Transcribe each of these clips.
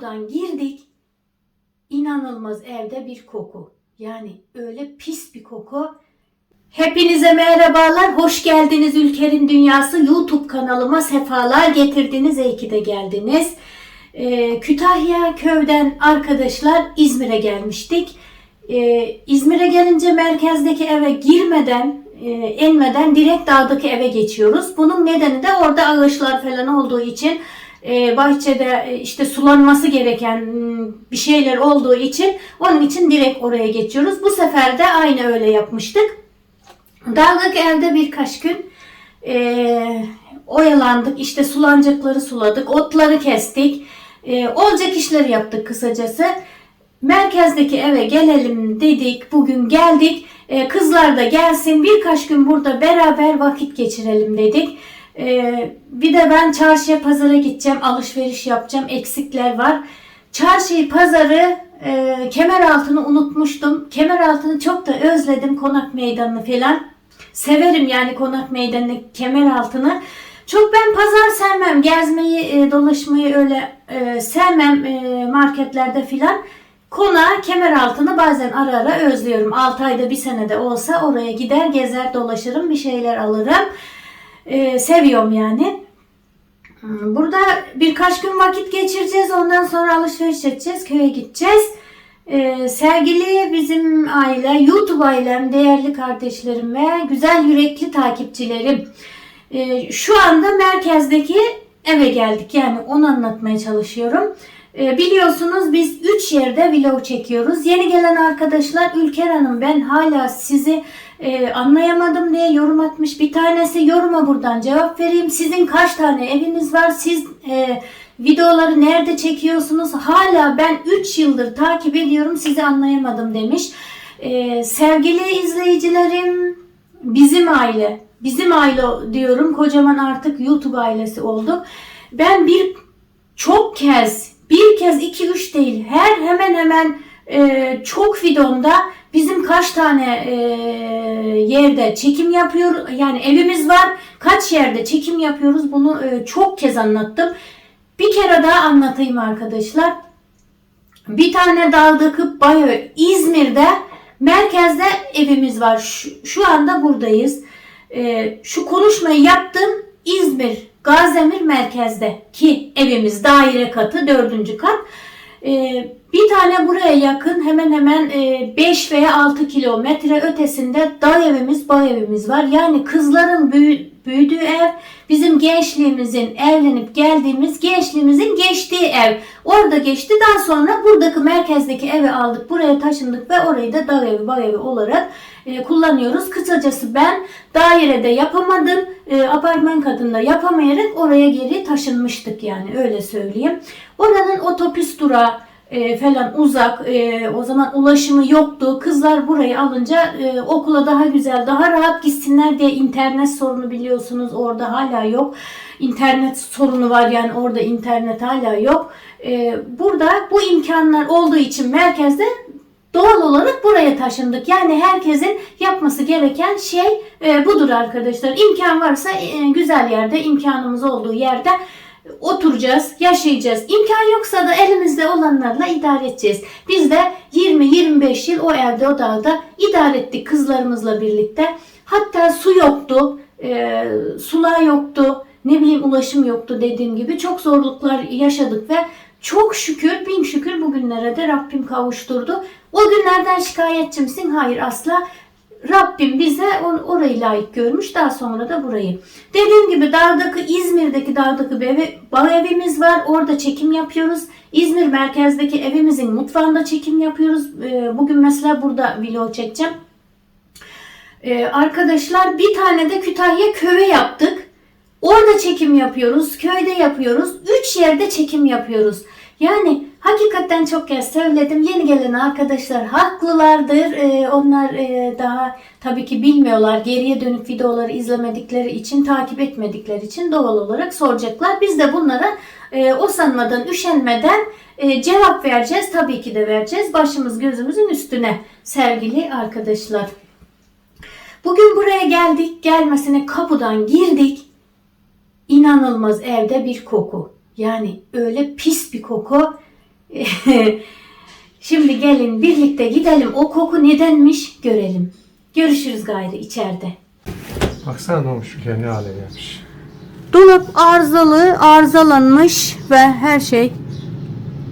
kapıdan girdik. İnanılmaz evde bir koku. Yani öyle pis bir koku. Hepinize merhabalar. Hoş geldiniz Ülker'in Dünyası YouTube kanalıma sefalar getirdiniz. İyi ki de geldiniz. Ee, Kütahya köyden arkadaşlar İzmir'e gelmiştik. Ee, İzmir'e gelince merkezdeki eve girmeden, e, inmeden direkt dağdaki eve geçiyoruz. Bunun nedeni de orada ağaçlar falan olduğu için e, bahçede e, işte sulanması gereken m, bir şeyler olduğu için onun için direkt oraya geçiyoruz. Bu sefer de aynı öyle yapmıştık. Dağdaki evde birkaç gün e, oyalandık. İşte sulancakları suladık, otları kestik. E, olacak işleri yaptık kısacası. Merkezdeki eve gelelim dedik. Bugün geldik. E, kızlar da gelsin. Birkaç gün burada beraber vakit geçirelim dedik. E, bir de ben çarşıya pazara gideceğim. Alışveriş yapacağım. Eksikler var. Çarşıyı pazarı e, kemer altını unutmuştum. Kemer altını çok da özledim. Konak meydanını falan. Severim yani konak meydanını, kemer altını. Çok ben pazar sevmem. Gezmeyi, e, dolaşmayı öyle e, sevmem e, marketlerde filan. Konağı, kemer altını bazen ara ara özlüyorum. 6 ayda bir senede olsa oraya gider, gezer, dolaşırım, bir şeyler alırım. E, seviyorum yani. Hmm, Burada birkaç gün vakit geçireceğiz. Ondan sonra alışveriş edeceğiz. Köye gideceğiz. Ee, sevgili bizim aile, YouTube ailem, değerli kardeşlerim ve güzel yürekli takipçilerim. Ee, şu anda merkezdeki eve geldik. Yani onu anlatmaya çalışıyorum. Ee, biliyorsunuz biz 3 yerde vlog çekiyoruz. Yeni gelen arkadaşlar Ülker Hanım ben hala sizi e, anlayamadım diye yorum atmış. Bir tanesi yoruma buradan cevap vereyim. Sizin kaç tane eviniz var? Siz e, videoları nerede çekiyorsunuz? Hala ben 3 yıldır takip ediyorum sizi anlayamadım demiş. E, sevgili izleyicilerim bizim aile. Bizim aile diyorum. Kocaman artık YouTube ailesi olduk. Ben bir çok kez bir kez iki üç değil her hemen hemen e, çok videomda bizim kaç tane e, yerde çekim yapıyor yani evimiz var kaç yerde çekim yapıyoruz bunu e, çok kez anlattım. Bir kere daha anlatayım arkadaşlar. Bir tane dağdaki Bayo İzmir'de merkezde evimiz var. Şu, şu anda buradayız. E, şu konuşmayı yaptım İzmir Gazdemir merkezde ki evimiz daire katı dördüncü kat. Ee, bir tane buraya yakın hemen hemen 5 veya 6 kilometre ötesinde dağ evimiz, bağ evimiz var. Yani kızların büyü- büyüdüğü ev bizim gençliğimizin evlenip geldiğimiz gençliğimizin geçtiği ev. Orada geçti. Daha sonra buradaki merkezdeki evi aldık. Buraya taşındık ve orayı da dağ evi, bağ evi olarak e, kullanıyoruz. Kısacası ben dairede yapamadım. E, apartman katında yapamayarak oraya geri taşınmıştık yani öyle söyleyeyim. Oranın otobüs durağı e, falan uzak. E, o zaman ulaşımı yoktu. Kızlar burayı alınca e, okula daha güzel, daha rahat gitsinler diye internet sorunu biliyorsunuz orada hala yok. İnternet sorunu var yani orada internet hala yok. E, burada bu imkanlar olduğu için merkezde doğal olarak buraya taşındık. Yani herkesin yapması gereken şey e, budur arkadaşlar. İmkan varsa e, güzel yerde, imkanımız olduğu yerde oturacağız, yaşayacağız. İmkan yoksa da elimizde olanlarla idare edeceğiz. Biz de 20-25 yıl o evde o dağda idare ettik kızlarımızla birlikte. Hatta su yoktu, e, sular yoktu, ne bileyim ulaşım yoktu dediğim gibi çok zorluklar yaşadık ve çok şükür, bin şükür bugünlere de Rabbim kavuşturdu. O günlerden şikayetçi misin? Hayır asla. Rabbim bize or- orayı layık görmüş. Daha sonra da burayı. Dediğim gibi dağdaki İzmir'deki dağdaki bir evi, bağ evimiz var. Orada çekim yapıyoruz. İzmir merkezdeki evimizin mutfağında çekim yapıyoruz. Ee, Bugün mesela burada vlog çekeceğim. Ee, arkadaşlar bir tane de Kütahya köye yaptık. Orada çekim yapıyoruz, köyde yapıyoruz, üç yerde çekim yapıyoruz. Yani hakikaten çok kez söyledim. Yeni gelen arkadaşlar haklılardır. Ee, onlar e, daha tabii ki bilmiyorlar. Geriye dönük videoları izlemedikleri için, takip etmedikleri için doğal olarak soracaklar. Biz de bunlara e, usanmadan, üşenmeden e, cevap vereceğiz. Tabii ki de vereceğiz. Başımız gözümüzün üstüne sevgili arkadaşlar. Bugün buraya geldik. Gelmesine kapıdan girdik inanılmaz evde bir koku. Yani öyle pis bir koku. Şimdi gelin birlikte gidelim. O koku nedenmiş görelim. Görüşürüz gayrı içeride. Baksana ne olmuş ülke ne hale gelmiş. Dolap arızalı, arızalanmış ve her şey.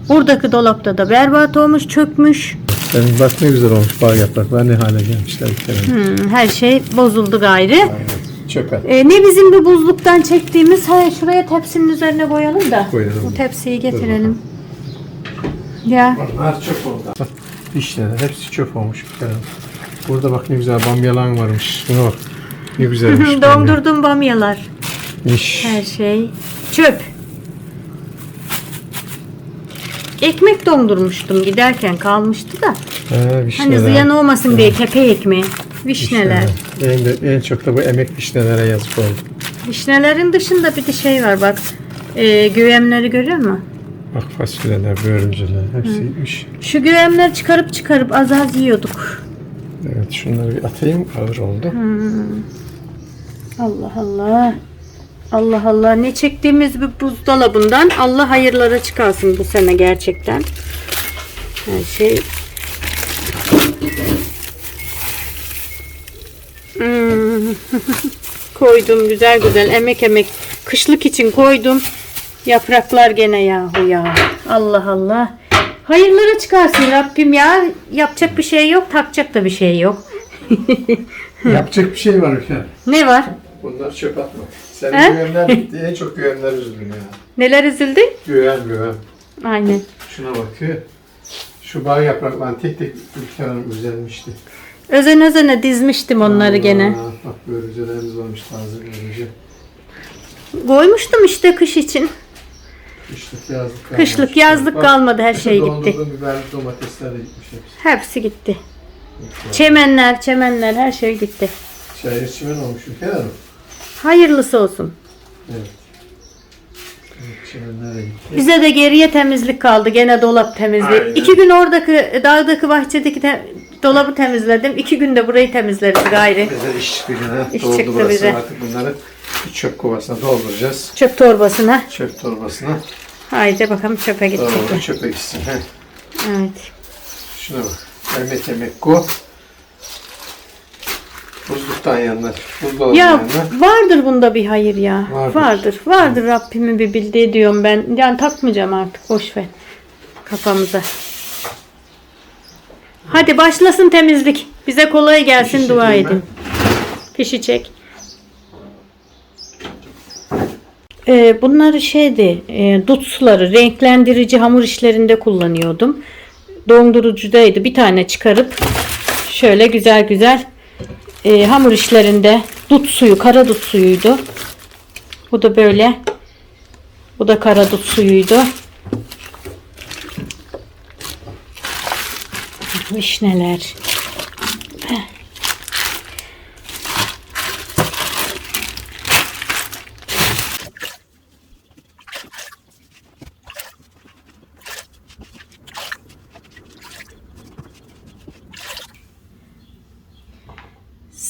Buradaki dolapta da berbat olmuş, çökmüş. Benim bak ne güzel olmuş bağ yapraklar ne hale gelmişler bir kere. Hmm, her şey bozuldu gayrı. Aynen. Çöpe. Ee, ne bizim bu buzluktan çektiğimiz, ha şuraya tepsinin üzerine koyalım da. Koyalım. Bu tepsiyi getirelim. Ya. Bunlar çöp oldu. Bak vişneler hepsi çöp olmuş bir kere. Burada bak ne güzel bamyalan varmış. Şuna bak. Ne güzelmiş. Dondurdum bamyalar. İş. Her şey çöp. Ekmek dondurmuştum giderken kalmıştı da. He, vişneler. Hani ziyan olmasın diye kepe ekmeği. Vişneler. En, de, en çok da bu emek vişnelere yazık oldu. Vişnelerin dışında bir de şey var bak. E, güvemleri görüyor musun? Bak fasulyeler, börülceler hepsi iş. Şu güvemleri çıkarıp çıkarıp az az yiyorduk. Evet şunları bir atayım ağır oldu. Allah Allah. Allah Allah ne çektiğimiz bir buzdolabından Allah hayırlara çıkarsın bu sene gerçekten. Her şey Hmm. koydum güzel güzel emek emek kışlık için koydum. Yapraklar gene yahu ya. Allah Allah. Hayırlara çıkarsın Rabbim ya. Yapacak bir şey yok, takacak da bir şey yok. Yapacak bir şey var Ülker. Ne var? Bunları çöp atma. Senin He? güvenler. En çok güvenler üzüldüm ya. Neler üzüldün? Güven güven. Aynen. Şuna bak. Şu bağ yapraklarını tek tek Ülker Hanım üzenmişti. Özen özene dizmiştim onları gene. Aa, Bak börülcelerimiz varmış taze börülce. Koymuştum işte kış için. Kışlık yazlık kalmamış. Kışlık yazlık Bak, kalmadı her şey gitti. Dondurduğum biberli domatesler de gitmiş hepsi. Hepsi gitti. Çemenler, çemenler her şey gitti. Şehir çimen olmuş Hanım. Hayırlısı olsun. Evet. Evet, Çimenler de gitti. Bize de geriye temizlik kaldı. Gene dolap temizliği. Aynen. İki gün oradaki dağdaki bahçedeki te- dolabı temizledim. İki günde burayı temizleriz gayri. Bize iş çıktı gene. İş Doldu çıktı burası. bize. Artık bunları bir çöp kovasına dolduracağız. Çöp torbasına. Çöp torbasına. Haydi bakalım çöpe Doğru gidecek. çöpe gitsin. He. Evet. Şuna bak. Emek emek ko. Buzluktan yanlar. Buzdolabından Ya yanlar. vardır bunda bir hayır ya. Vardır. Vardır. Vardır, Rabbimin bir bildiği diyorum ben. Yani takmayacağım artık. Boş ver. Kafamıza. Hadi başlasın temizlik. Bize kolay gelsin Fişi dua edin. Fişi çek. Ee, bunları şeydi, e, dut suları, renklendirici hamur işlerinde kullanıyordum. Dondurucudaydı. Bir tane çıkarıp şöyle güzel güzel e, hamur işlerinde dut suyu, kara dut suyuydu. Bu da böyle. Bu da kara dut suyuydu. Vişneler.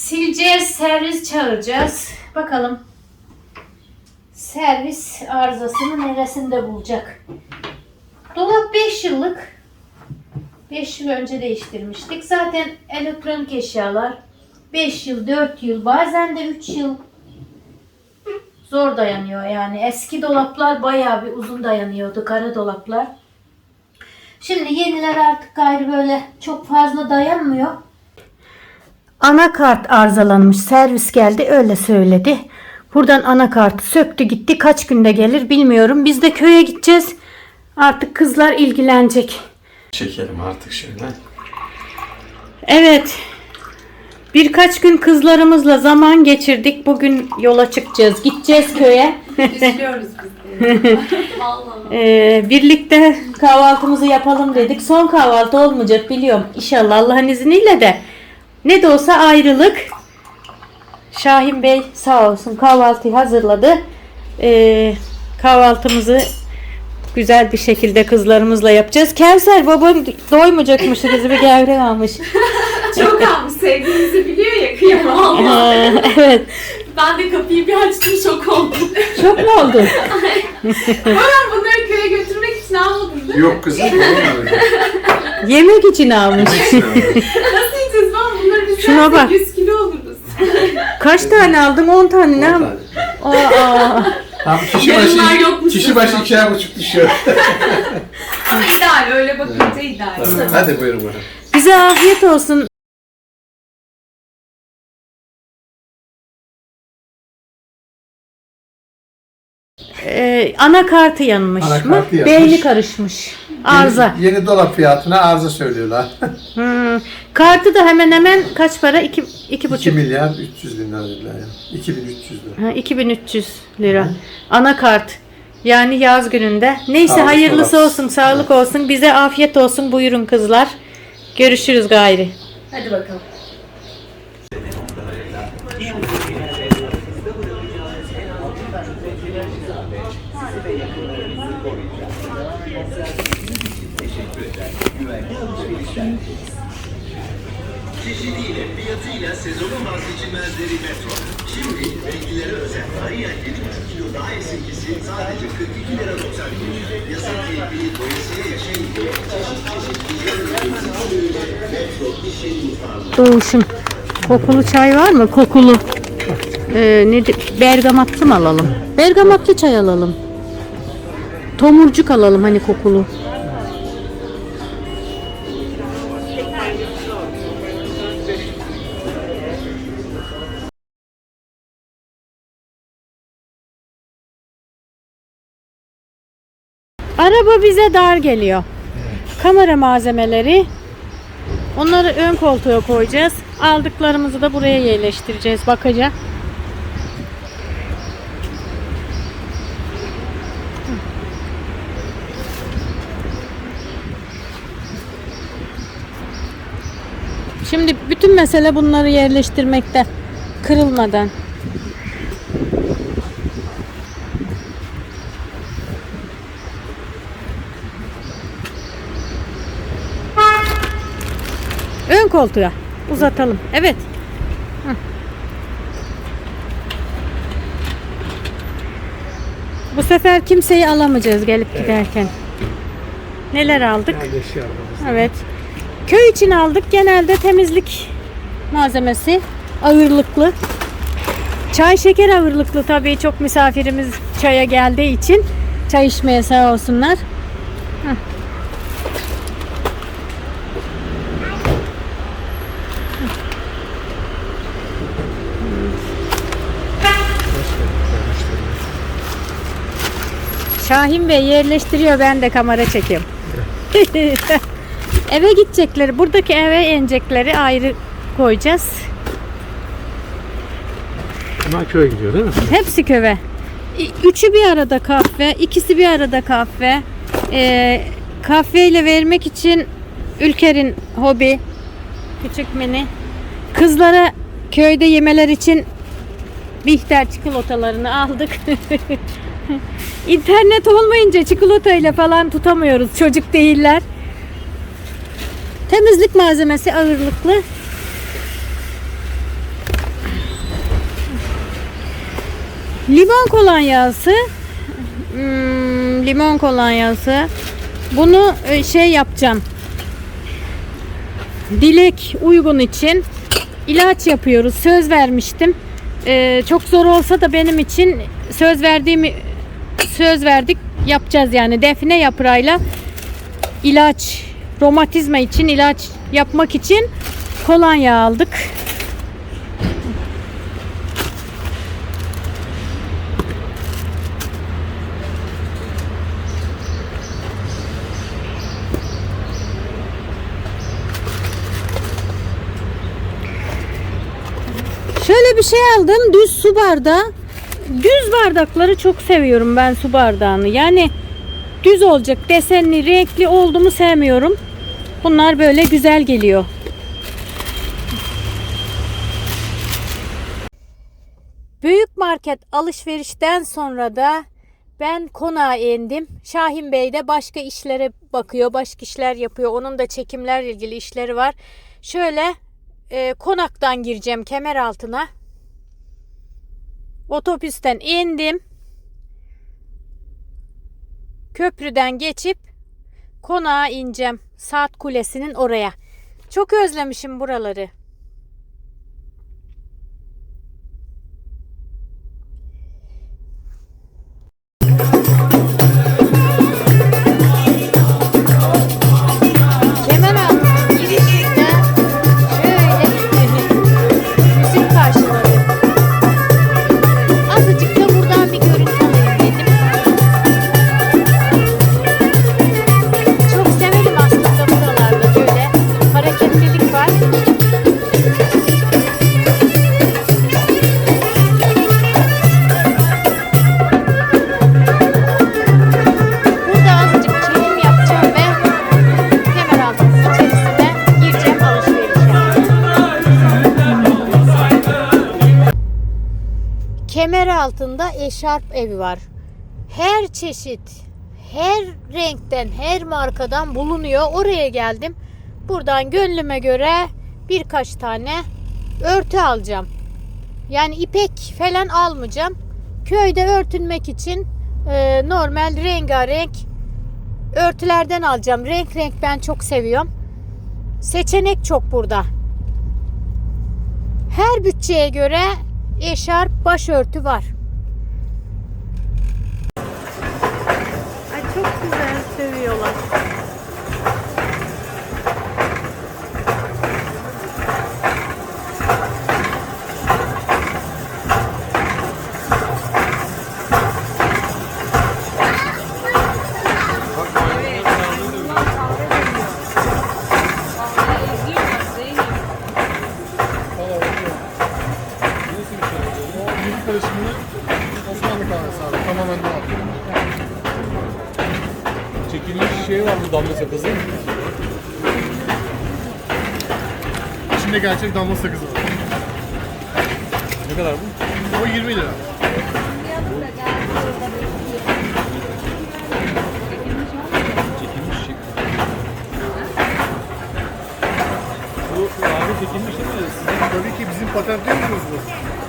Sileceğiz, servis çağıracağız. Bakalım servis arızasını neresinde bulacak? Dolap 5 yıllık. 5 yıl önce değiştirmiştik. Zaten elektronik eşyalar 5 yıl, 4 yıl, bazen de 3 yıl zor dayanıyor yani. Eski dolaplar bayağı bir uzun dayanıyordu, kara dolaplar. Şimdi yeniler artık gayrı böyle çok fazla dayanmıyor. Anakart arızalanmış. Servis geldi öyle söyledi. Buradan anakartı söktü gitti. Kaç günde gelir bilmiyorum. Biz de köye gideceğiz. Artık kızlar ilgilenecek. Çekelim artık şöyle. Evet. Birkaç gün kızlarımızla zaman geçirdik. Bugün yola çıkacağız. Gideceğiz köye. Üzülüyoruz biz de. Vallahi. Ee, birlikte kahvaltımızı yapalım dedik. Son kahvaltı olmayacak biliyorum. İnşallah Allah'ın izniyle de. Ne de olsa ayrılık. Şahin Bey sağ olsun kahvaltıyı hazırladı. Ee, kahvaltımızı güzel bir şekilde kızlarımızla yapacağız. Kevser babam doymayacakmış kızı bir gevrek almış. Çok almış sevdiğimizi biliyor ya kıyamam Allah. Evet. Ben de kapıyı bir açtım şok oldum. Çok mu oldu? Hemen bunları köye götürmek için almadın değil mi? Yok kızım. öyle? Yemek için almış. Nasıl yiyeceğiz lan? Şuna bak. 100 kilo oluruz. Kaç tane aldın? 10 tane ne? On yap- tane. Aa. Tamam kişi Yarınlar başı, yokmuş kişi başı ikiye buçuk düşüyor. Ama ideal öyle bakınca ideal. Tamam, Hadi buyurun buyurun. Bize afiyet olsun. Ee, anakartı yanmış mı? Anakartı yanmış. Beyni karışmış. Arıza. Yeni, yeni dolap fiyatına arıza söylüyorlar. Hmm. Kartı da hemen hemen kaç para? 2 iki, 2 buçuk. milyar 300 bin lira yani. 2300 lira. Ha, 2300 lira. Anakart. Yani yaz gününde. Neyse Sağlık hayırlısı olasın. olsun, sağlık olsun. Bize afiyet olsun. Buyurun kızlar. Görüşürüz gayri. Hadi bakalım. Çeşidiyle, fiyatıyla sezonun vazgeçilmezleri Metro. Şimdi renklilere özel Ariel 7,5 kilo daha esintisi sadece 42 lira 90 kuruş. Yasak keyfi, doyasıya yaşayın diye çeşit çeşit güzel ürünler Metro iş yeri mutfağında. Doğuşum. Kokulu çay var mı? Kokulu. Ee, ne de- bergamatlı mı alalım? Bergamatlı çay alalım. Tomurcuk alalım hani kokulu. Araba bize dar geliyor. Kamera malzemeleri Onları ön koltuğa koyacağız. Aldıklarımızı da buraya yerleştireceğiz bakacağız. Şimdi bütün mesele bunları yerleştirmekte. Kırılmadan. Koltuğa uzatalım. Evet. Hı. Bu sefer kimseyi alamayacağız gelip giderken. Neler aldık? Evet. Köy için aldık. Genelde temizlik malzemesi ağırlıklı. Çay şeker ağırlıklı tabii çok misafirimiz çaya geldiği için çay içmeye sağ olsunlar. Şahin Bey yerleştiriyor ben de kamera çekiyorum. eve gidecekleri, buradaki eve inecekleri ayrı koyacağız. Ama köye gidiyor değil mi? Hepsi köve. Üçü bir arada kahve, ikisi bir arada kahve. Ee, kahveyle vermek için Ülker'in hobi. Küçük mini. Kızlara köyde yemeler için Bihter çikolatalarını aldık. İnternet olmayınca çikolatayla falan tutamıyoruz. Çocuk değiller. Temizlik malzemesi ağırlıklı. Limon kolonyası. Hmm, limon kolonyası. Bunu e, şey yapacağım. Dilek uygun için ilaç yapıyoruz. Söz vermiştim. Ee, çok zor olsa da benim için söz verdiğimi söz verdik yapacağız yani defne yaprağıyla ilaç romatizma için ilaç yapmak için kolonya aldık. Şöyle bir şey aldım. Düz su bardağı. Düz bardakları çok seviyorum ben su bardağını. Yani düz olacak. Desenli, renkli oldu mu sevmiyorum. Bunlar böyle güzel geliyor. Büyük market alışverişten sonra da ben konağa indim. Şahin Bey de başka işlere bakıyor, başka işler yapıyor. Onun da çekimlerle ilgili işleri var. Şöyle e, konaktan gireceğim kemer altına. Otobüsten indim. köprüden geçip konağa ineceğim. Saat Kulesi'nin oraya. Çok özlemişim buraları. Altında eşarp evi var. Her çeşit, her renkten, her markadan bulunuyor. Oraya geldim. Buradan gönlüme göre birkaç tane örtü alacağım. Yani ipek falan almayacağım. Köyde örtünmek için e, normal rengarenk örtülerden alacağım. Renk renk ben çok seviyorum. Seçenek çok burada. Her bütçeye göre eşarp başörtü var. İçinde gerçek damla sakızı var. Ne kadar bu? O 20 lira. Çekilmiş şey. Bu abi çekilmiş değil mi? Sizin Tabii ki bizim patent değil miyiz bu?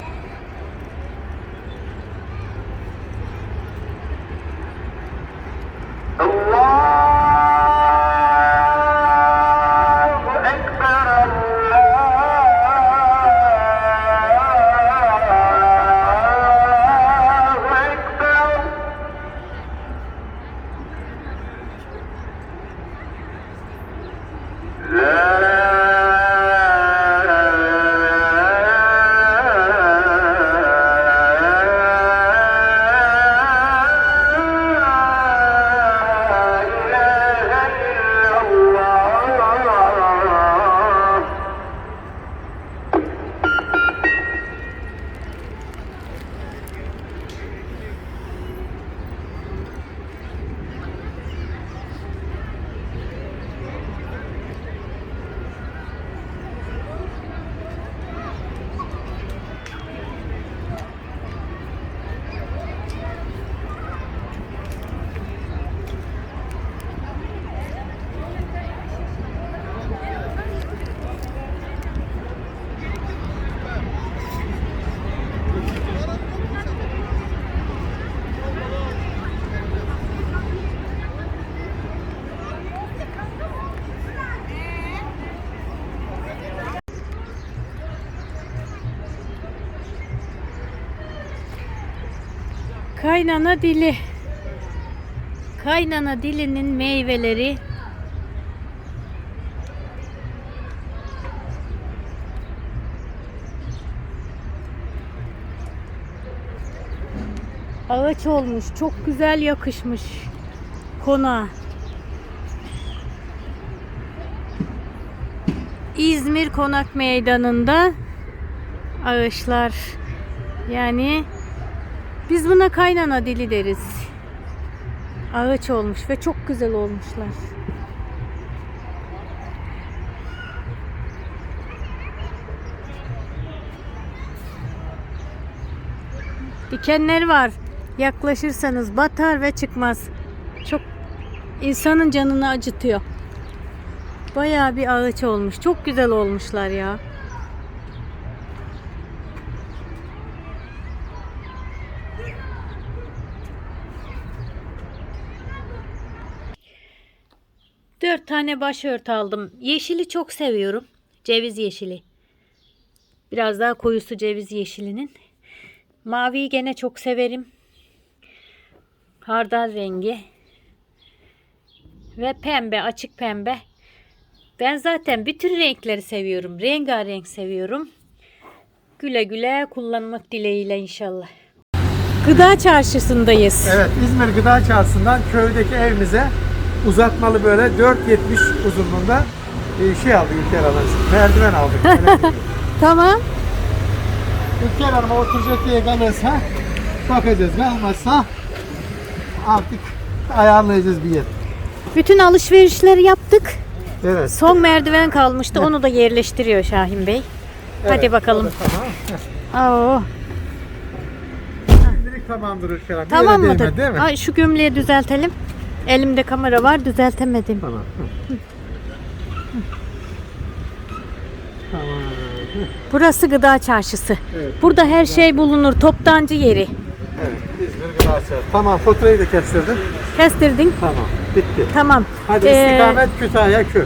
Kaynana dili. Kaynana dilinin meyveleri. Ağaç olmuş. Çok güzel yakışmış konağa. İzmir Konak Meydanı'nda ağaçlar. Yani biz buna kaynana dili deriz. Ağaç olmuş ve çok güzel olmuşlar. Dikenler var. Yaklaşırsanız batar ve çıkmaz. Çok insanın canını acıtıyor. Bayağı bir ağaç olmuş. Çok güzel olmuşlar ya. Tane başört aldım. Yeşili çok seviyorum. Ceviz yeşili. Biraz daha koyusu ceviz yeşilinin. Maviyi gene çok severim. Hardal rengi. Ve pembe, açık pembe. Ben zaten bütün renkleri seviyorum. Rengarenk seviyorum. Güle güle kullanmak dileğiyle inşallah. Gıda çarşısındayız. Evet İzmir Gıda Çarşısı'ndan köydeki evimize uzatmalı böyle 4.70 uzunluğunda e, şey aldık Ülker Hanım. Merdiven aldık. Tamam. Ülker Hanım'a oturacak diye kalırsa bakacağız. Kalmazsa artık ayarlayacağız bir yer. Bütün alışverişleri yaptık. Evet. Son merdiven kalmıştı. Onu da yerleştiriyor Şahin Bey. Hadi Evet, bakalım. o da Tamam. Oo, Şimdilik tamamdır Ülker Hanım. tamam Yere mıdır? değmedi, Değil mi? Ay, şu gömleği düzeltelim. Elimde kamera var düzeltemedim. Tamam. Hı. Tamam. Burası gıda çarşısı. Evet. Burada her şey bulunur. Toptancı yeri. Evet. İzmir Gıda Çarşısı. Tamam faturayı da kestirdim. Kestirdin. Tamam. Bitti. Tamam. Hadi Ee, istikamet Kütahya Kür.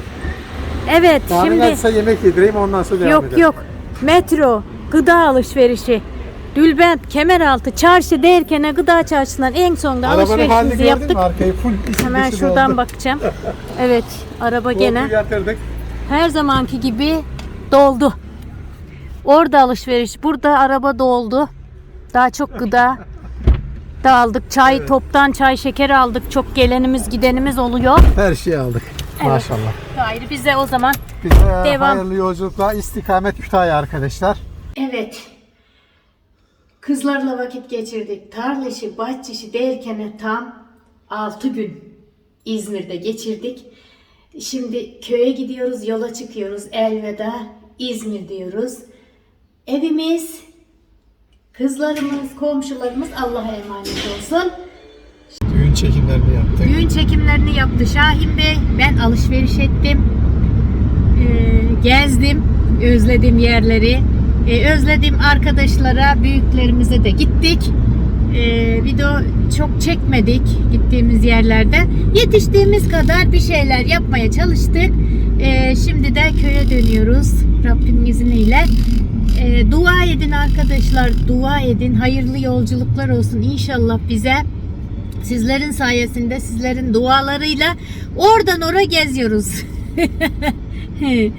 Evet Daha şimdi... yemek yedireyim ondan sonra devam yok edelim. yok. Metro, gıda alışverişi, Dülbent, Kemeraltı, çarşı derken gıda çarşısından en sonunda Arabanın halini alışverişimizi gördün yaptık. mü arkayı full Hemen şuradan doldu. bakacağım. Evet, araba gene yatırdık. her zamanki gibi doldu. Orada alışveriş, burada araba doldu. Daha çok gıda da aldık. Çay, toptan çay, şeker aldık. Çok gelenimiz, gidenimiz oluyor. Her şeyi aldık. Maşallah. Gayrı bize o zaman Bize Devam. hayırlı yolculuklar. istikamet Kütahya arkadaşlar. Evet. Kızlarla vakit geçirdik. Tarla işi, bahçe işi derken tam 6 gün İzmir'de geçirdik. Şimdi köye gidiyoruz, yola çıkıyoruz. Elveda İzmir diyoruz. Evimiz, kızlarımız, komşularımız Allah'a emanet olsun. Düğün çekimlerini yaptık. Düğün çekimlerini yaptı Şahin Bey. Ben alışveriş ettim. Ee, gezdim. Özlediğim yerleri. Ee, özlediğim arkadaşlara, büyüklerimize de gittik. Ee, video çok çekmedik gittiğimiz yerlerde. Yetiştiğimiz kadar bir şeyler yapmaya çalıştık. Ee, şimdi de köye dönüyoruz. Rabbimin izniyle. Ee, dua edin arkadaşlar. Dua edin. Hayırlı yolculuklar olsun inşallah bize. Sizlerin sayesinde, sizlerin dualarıyla oradan oraya geziyoruz.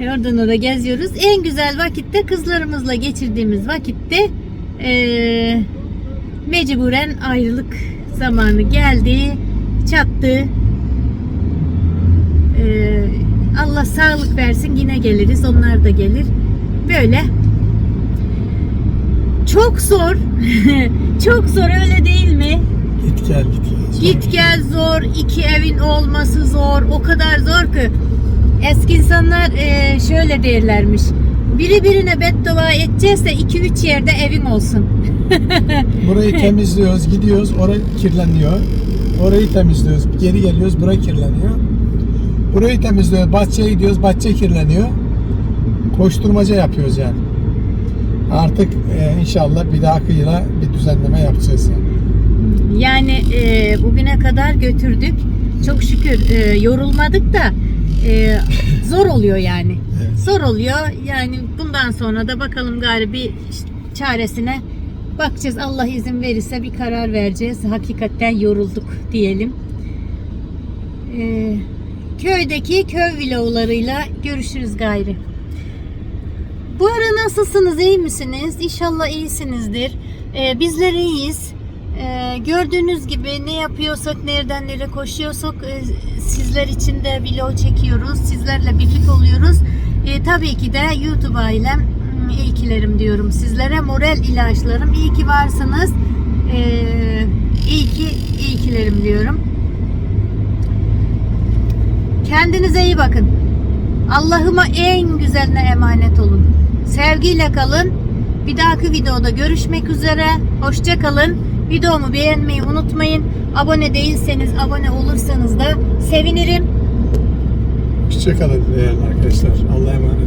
oradan oraya geziyoruz. En güzel vakitte kızlarımızla geçirdiğimiz vakitte eee, mecburen ayrılık zamanı geldi, çattı. Eee, Allah sağlık versin yine geliriz, onlar da gelir. Böyle çok zor. çok zor öyle değil mi? Git gel git gel. Git gel zor, iki evin olması zor, o kadar zor ki. Eski insanlar e, şöyle derlermiş. Biri birine beddua edecekse iki üç yerde evin olsun. Burayı temizliyoruz, gidiyoruz, orayı kirleniyor. Orayı temizliyoruz, geri geliyoruz, burayı kirleniyor. Burayı temizliyoruz, bahçeye gidiyoruz, bahçe kirleniyor. Koşturmaca yapıyoruz yani. Artık e, inşallah bir dahakıyla bir düzenleme yapacağız yani. Yani e, bugüne kadar götürdük. Çok şükür e, yorulmadık da e, zor oluyor yani. Evet. Zor oluyor. Yani bundan sonra da bakalım gari bir çaresine bakacağız. Allah izin verirse bir karar vereceğiz. Hakikaten yorulduk diyelim. E, köydeki köy vloglarıyla görüşürüz gayri. Bu ara nasılsınız? iyi misiniz? İnşallah iyisinizdir. Ee, bizler iyiyiz. Ee, gördüğünüz gibi ne yapıyorsak, nereden nereye koşuyorsak e, sizler için de vlog çekiyoruz. Sizlerle birlik oluyoruz. Ee, tabii ki de YouTube ailem hmm, iyi kilerim diyorum sizlere. Moral ilaçlarım. İyi ki varsınız. Ee, iyi ki iyi kilerim diyorum. Kendinize iyi bakın. Allah'ıma en güzeline emanet olun. Sevgiyle kalın. Bir dahaki videoda görüşmek üzere. Hoşça kalın. Videomu beğenmeyi unutmayın. Abone değilseniz abone olursanız da sevinirim. Hoşçakalın değerli arkadaşlar. Allah'a emanet olun.